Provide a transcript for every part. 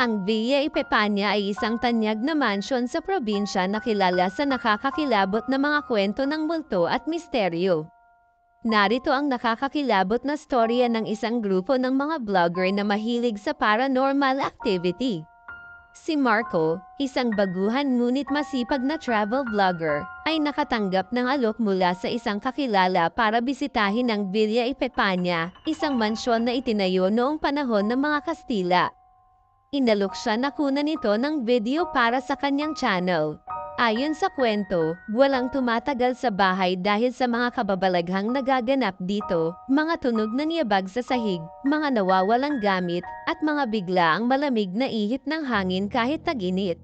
Ang Villa Ipepania ay isang tanyag na mansyon sa probinsya na kilala sa nakakakilabot na mga kwento ng multo at misteryo. Narito ang nakakakilabot na storya ng isang grupo ng mga vlogger na mahilig sa paranormal activity. Si Marco, isang baguhan ngunit masipag na travel vlogger, ay nakatanggap ng alok mula sa isang kakilala para bisitahin ang Villa Ipepania, isang mansyon na itinayo noong panahon ng mga Kastila. Inalok siya na kunan nito ng video para sa kanyang channel. Ayon sa kwento, walang tumatagal sa bahay dahil sa mga kababalaghang nagaganap dito, mga tunog na niyabag sa sahig, mga nawawalang gamit, at mga bigla ang malamig na ihip ng hangin kahit taginit.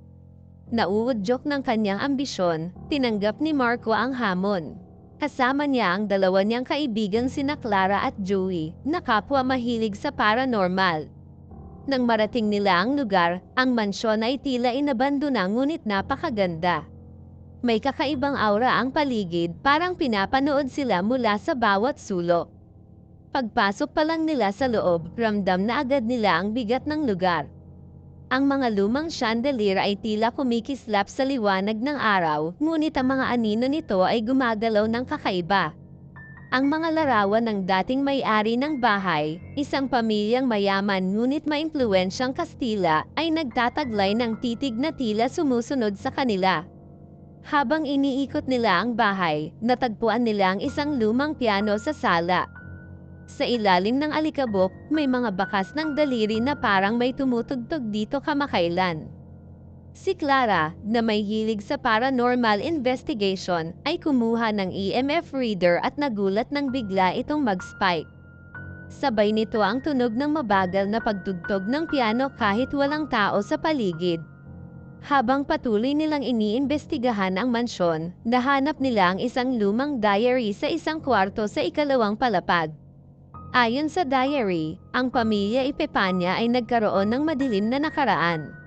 Nauudyok ng kanyang ambisyon, tinanggap ni Marco ang hamon. Kasama niya ang dalawa niyang kaibigang sina Clara at Joey, na kapwa mahilig sa paranormal. Nang marating nila ang lugar, ang mansyon ay tila inabandona ngunit napakaganda. May kakaibang aura ang paligid, parang pinapanood sila mula sa bawat sulok. Pagpasok pa lang nila sa loob, ramdam na agad nila ang bigat ng lugar. Ang mga lumang chandelier ay tila kumikislap sa liwanag ng araw, ngunit ang mga anino nito ay gumagalaw ng kakaiba. Ang mga larawan ng dating may-ari ng bahay, isang pamilyang mayaman ngunit maimpluwensyang Kastila, ay nagtataglay ng titig na tila sumusunod sa kanila. Habang iniikot nila ang bahay, natagpuan nila ang isang lumang piano sa sala. Sa ilalim ng alikabok, may mga bakas ng daliri na parang may tumutugtog dito kamakailan. Si Clara, na may hilig sa paranormal investigation, ay kumuha ng EMF reader at nagulat nang bigla itong mag-spike. Sabay nito ang tunog ng mabagal na pagtugtog ng piano kahit walang tao sa paligid. Habang patuloy nilang iniimbestigahan ang mansyon, nahanap nila ang isang lumang diary sa isang kwarto sa ikalawang palapag. Ayon sa diary, ang pamilya Ipepanya ay nagkaroon ng madilim na nakaraan.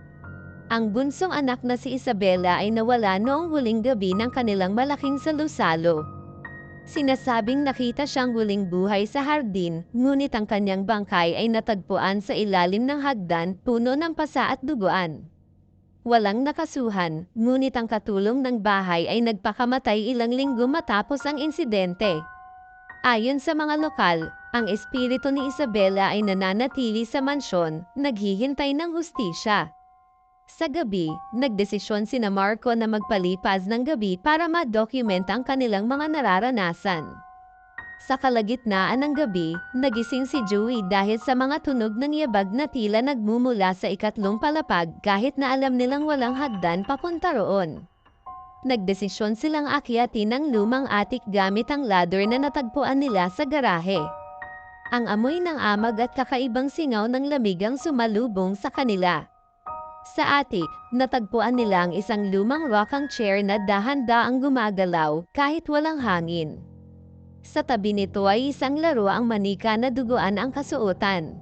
Ang bunsong anak na si Isabella ay nawala noong huling gabi ng kanilang malaking salusalo. Sinasabing nakita siyang huling buhay sa hardin, ngunit ang kanyang bangkay ay natagpuan sa ilalim ng hagdan, puno ng pasa at duguan. Walang nakasuhan, ngunit ang katulong ng bahay ay nagpakamatay ilang linggo matapos ang insidente. Ayon sa mga lokal, ang espiritu ni Isabella ay nananatili sa mansyon, naghihintay ng hustisya. Sa gabi, nagdesisyon sina Marco na magpalipas ng gabi para ma-document ang kanilang mga nararanasan. Sa kalagitnaan ng gabi, nagising si Joey dahil sa mga tunog ng yabag na tila nagmumula sa ikatlong palapag kahit na alam nilang walang hagdan papunta roon. Nagdesisyon silang akyatin ng lumang atik gamit ang ladder na natagpuan nila sa garahe. Ang amoy ng amag at kakaibang singaw ng lamig ang sumalubong sa kanila. Sa attic, natagpuan nila ang isang lumang rocking chair na dahan-daang gumagalaw kahit walang hangin. Sa tabi nito ay isang laro ang manika na duguan ang kasuotan.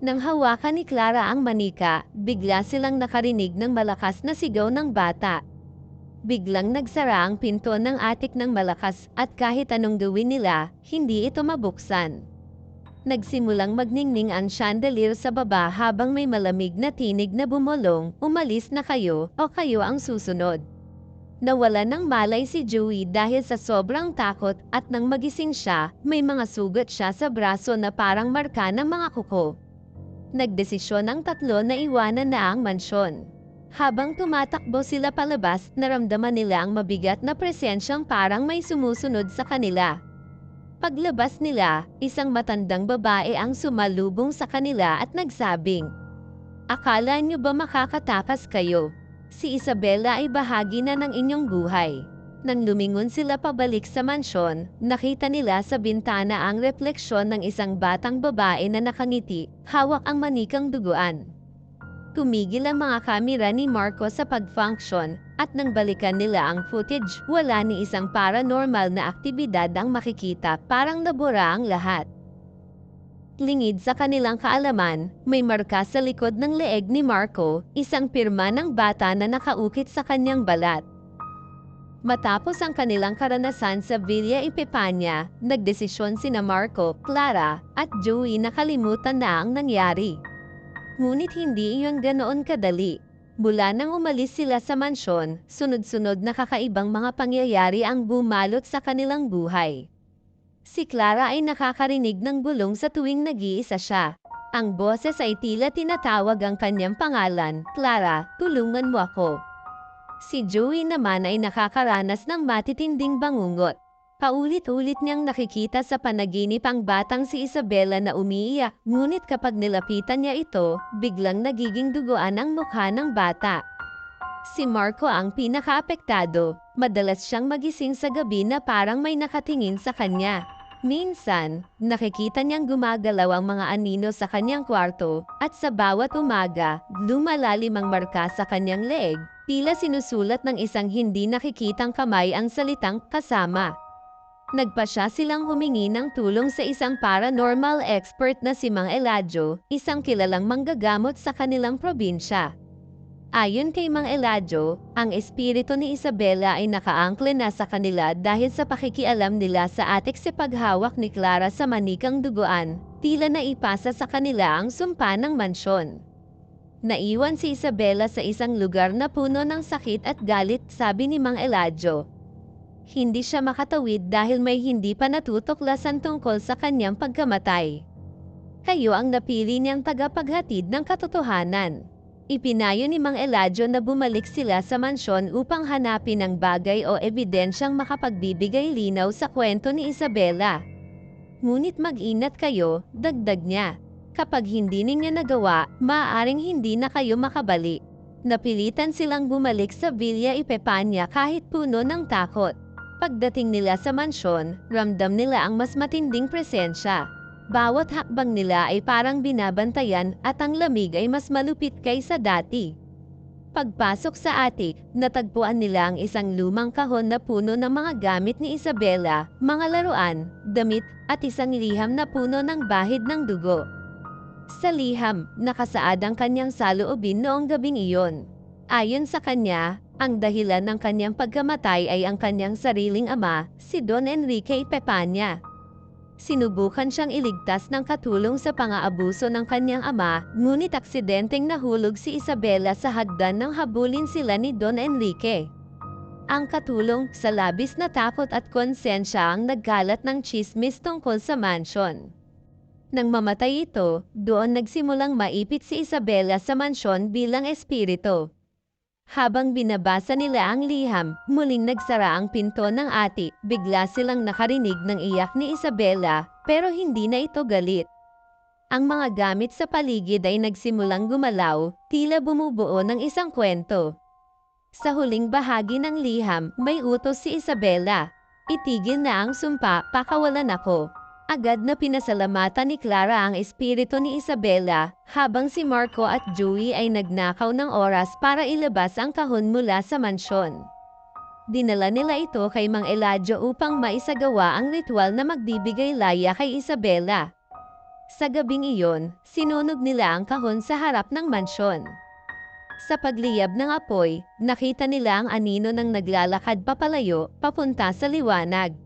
Nang hawakan ni Clara ang manika, bigla silang nakarinig ng malakas na sigaw ng bata. Biglang nagsara ang pinto ng atik ng malakas at kahit anong gawin nila, hindi ito mabuksan. Nagsimulang magningning ang chandelier sa baba habang may malamig na tinig na bumulong, umalis na kayo o kayo ang susunod. Nawala ng malay si Joey dahil sa sobrang takot at nang magising siya, may mga sugat siya sa braso na parang marka ng mga kuko. Nagdesisyon ang tatlo na iwanan na ang mansyon. Habang tumatakbo sila palabas, naramdaman nila ang mabigat na presensyang parang may sumusunod sa kanila. Paglabas nila, isang matandang babae ang sumalubong sa kanila at nagsabing, Akala niyo ba makakatakas kayo? Si Isabella ay bahagi na ng inyong buhay. Nang lumingon sila pabalik sa mansyon, nakita nila sa bintana ang refleksyon ng isang batang babae na nakangiti, hawak ang manikang duguan. Tumigil ang mga kamera ni Marco sa pag-function at nang balikan nila ang footage, wala ni isang paranormal na aktibidad ang makikita parang nabura ang lahat. Lingid sa kanilang kaalaman, may marka sa likod ng leeg ni Marco, isang pirma ng bata na nakaukit sa kanyang balat. Matapos ang kanilang karanasan sa Villa Ipepania, nagdesisyon sina Marco, Clara, at Joey na kalimutan na ang nangyari. Ngunit hindi iyon ganoon kadali. Mula nang umalis sila sa mansyon, sunod-sunod na kakaibang mga pangyayari ang bumalot sa kanilang buhay. Si Clara ay nakakarinig ng bulong sa tuwing nag-iisa siya. Ang boses ay tila tinatawag ang kanyang pangalan, Clara, tulungan mo ako. Si Joey naman ay nakakaranas ng matitinding bangungot. Paulit-ulit niyang nakikita sa panaginip ang batang si Isabella na umiiyak, ngunit kapag nilapitan niya ito, biglang nagiging duguan ang mukha ng bata. Si Marco ang pinakaapektado, madalas siyang magising sa gabi na parang may nakatingin sa kanya. Minsan, nakikita niyang gumagalaw ang mga anino sa kanyang kwarto, at sa bawat umaga, lumalalim ang marka sa kanyang leeg, tila sinusulat ng isang hindi nakikitang kamay ang salitang kasama. Nagpa siya silang humingi ng tulong sa isang paranormal expert na si Mang Eladio, isang kilalang manggagamot sa kanilang probinsya. Ayon kay Mang Eladio, ang espiritu ni Isabela ay nakaangkle na sa kanila dahil sa pakikialam nila sa atik sa paghawak ni Clara sa manikang duguan, tila na ipasa sa kanila ang sumpa ng mansyon. Naiwan si Isabela sa isang lugar na puno ng sakit at galit sabi ni Mang Eladio. Hindi siya makatawid dahil may hindi pa natutuklasan tungkol sa kanyang pagkamatay. Kayo ang napili niyang tagapaghatid ng katotohanan. Ipinayo ni Mang Eladio na bumalik sila sa mansyon upang hanapin ang bagay o ebidensyang makapagbibigay linaw sa kwento ni Isabela. Ngunit mag-inat kayo, dagdag niya. Kapag hindi ninyo nagawa, maaaring hindi na kayo makabalik. Napilitan silang bumalik sa Villa Ipepanya kahit puno ng takot. Pagdating nila sa mansyon, ramdam nila ang mas matinding presensya. Bawat hakbang nila ay parang binabantayan at ang lamig ay mas malupit kaysa dati. Pagpasok sa atik, natagpuan nila ang isang lumang kahon na puno ng mga gamit ni Isabela, mga laruan, damit, at isang liham na puno ng bahid ng dugo. Sa liham, nakasaad ang kanyang saloobin noong gabing iyon. Ayon sa kanya, ang dahilan ng kanyang pagkamatay ay ang kanyang sariling ama, si Don Enrique Pepanya. Sinubukan siyang iligtas ng katulong sa pang-aabuso ng kanyang ama, ngunit aksidenteng nahulog si Isabela sa hagdan nang habulin sila ni Don Enrique. Ang katulong sa labis na takot at konsensya ang nagkalat ng chismis tungkol sa mansyon. Nang mamatay ito, doon nagsimulang maipit si Isabela sa mansyon bilang espiritu. Habang binabasa nila ang liham, muling nagsara ang pinto ng ati. Bigla silang nakarinig ng iyak ni Isabela, pero hindi na ito galit. Ang mga gamit sa paligid ay nagsimulang gumalaw, tila bumubuo ng isang kwento. Sa huling bahagi ng liham, may utos si Isabela. Itigil na ang sumpa, pakawalan ako. Agad na pinasalamatan ni Clara ang espiritu ni Isabela, habang si Marco at Joey ay nagnakaw ng oras para ilabas ang kahon mula sa mansyon. Dinala nila ito kay Mang Eladio upang maisagawa ang ritual na magbibigay laya kay Isabela. Sa gabing iyon, sinunog nila ang kahon sa harap ng mansyon. Sa pagliyab ng apoy, nakita nila ang anino ng naglalakad papalayo, papunta sa liwanag.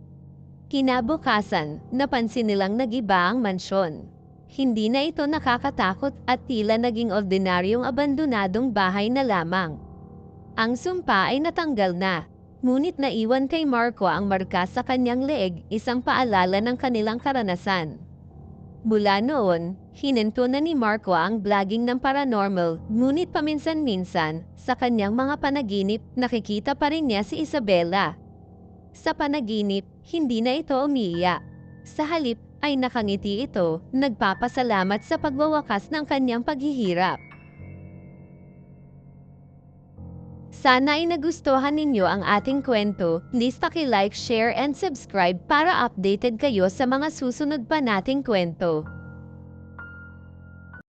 Kinabukasan, napansin nilang nagiba ang mansyon. Hindi na ito nakakatakot at tila naging ordinaryong abandonadong bahay na lamang. Ang sumpa ay natanggal na, ngunit naiwan kay Marco ang marka sa kanyang leeg, isang paalala ng kanilang karanasan. Mula noon, hinento na ni Marco ang vlogging ng paranormal, ngunit paminsan-minsan, sa kanyang mga panaginip, nakikita pa rin niya si Isabella. Sa panaginip, hindi na ito umiiyak. Sa halip ay nakangiti ito, nagpapasalamat sa pagwawakas ng kanyang paghihirap. Sana ay nagustuhan ninyo ang ating kwento. Please paki-like, share, and subscribe para updated kayo sa mga susunod pa nating kwento.